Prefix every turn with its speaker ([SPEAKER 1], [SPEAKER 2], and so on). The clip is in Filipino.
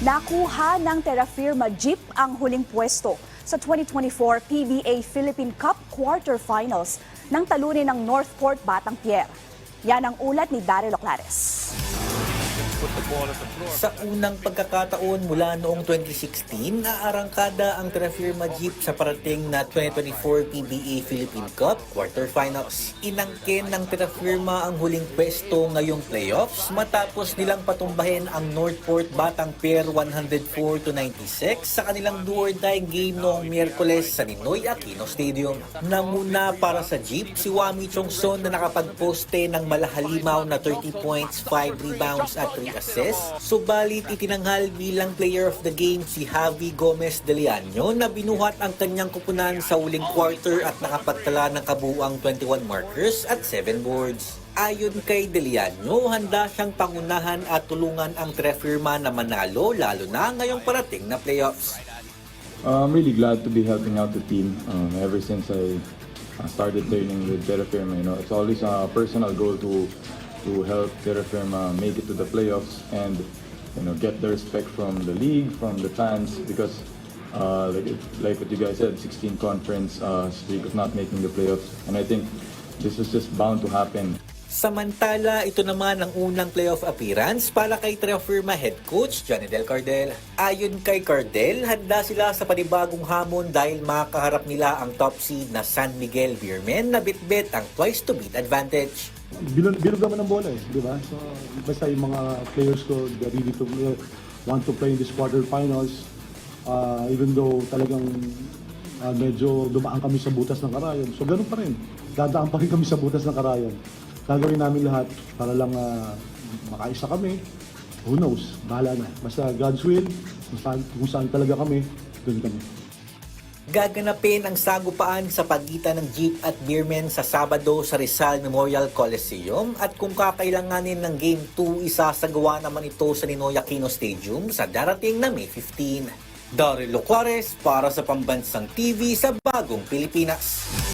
[SPEAKER 1] Nakuha ng Terra Firma Jeep ang huling pwesto sa 2024 PBA Philippine Cup quarterfinals ng talunin ng Northport Batang Pier. Yan ang ulat ni Daryl Oclares.
[SPEAKER 2] Sa unang pagkakataon mula noong 2016, naarangkada ang Terrafirma Jeep sa parating na 2024 PBA Philippine Cup quarterfinals. Inangkin ng Terrafirma ang huling pwesto ngayong playoffs matapos nilang patumbahin ang Northport Batang Pair 104 to 96 sa kanilang do or die game noong Miyerkules sa Ninoy Aquino Stadium. Namuna para sa Jeep si Wami Chongson na nakapagposte ng malahalimaw na 30 points, 5 rebounds at 3 assists. Subalit itinanghal bilang player of the game si Javi Gomez de Leaño na binuhat ang kanyang kupunan sa huling quarter at nakapagtala ng kabuuang 21 markers at 7 boards. Ayon kay De Leaño, handa siyang pangunahan at tulungan ang Trefirma na manalo lalo na ngayong parating na playoffs.
[SPEAKER 3] Uh, I'm really glad to be helping out the team. Um, ever since I uh, started training with Terra Firma, you know, it's always a personal goal to to help Terra Firma make it to the playoffs and you know get the respect from the league, from the fans, because uh, like like what you guys said, 16 conference uh, streak of not making the playoffs, and I think this is just bound to happen.
[SPEAKER 2] Samantala, ito naman ang unang playoff appearance para kay Firma head coach Johnny Del Cardel. Ayon kay Cardel, handa sila sa panibagong hamon dahil makaharap nila ang top seed na San Miguel Beermen na bitbit ang twice to beat advantage.
[SPEAKER 4] Bilog, bilog naman bola eh, di ba? So, basta yung mga players ko, they're ready to uh, want to play in this quarterfinals. Uh, even though talagang uh, medyo dumaan kami sa butas ng karayon. So, ganun pa rin. Dadaan pa rin kami sa butas ng karayon. Gagawin namin lahat para lang uh, makaisa kami. Who knows? Bahala na. Basta God's will, kung saan, kung saan talaga kami, doon kami.
[SPEAKER 2] Gaganapin ang sagupaan sa pagitan ng Jeep at Beermen sa Sabado sa Rizal Memorial Coliseum at kung kakailanganin ng Game 2, isasagawa naman ito sa Ninoy Aquino Stadium sa darating na May 15. Daryl Juarez para sa Pambansang TV sa Bagong Pilipinas.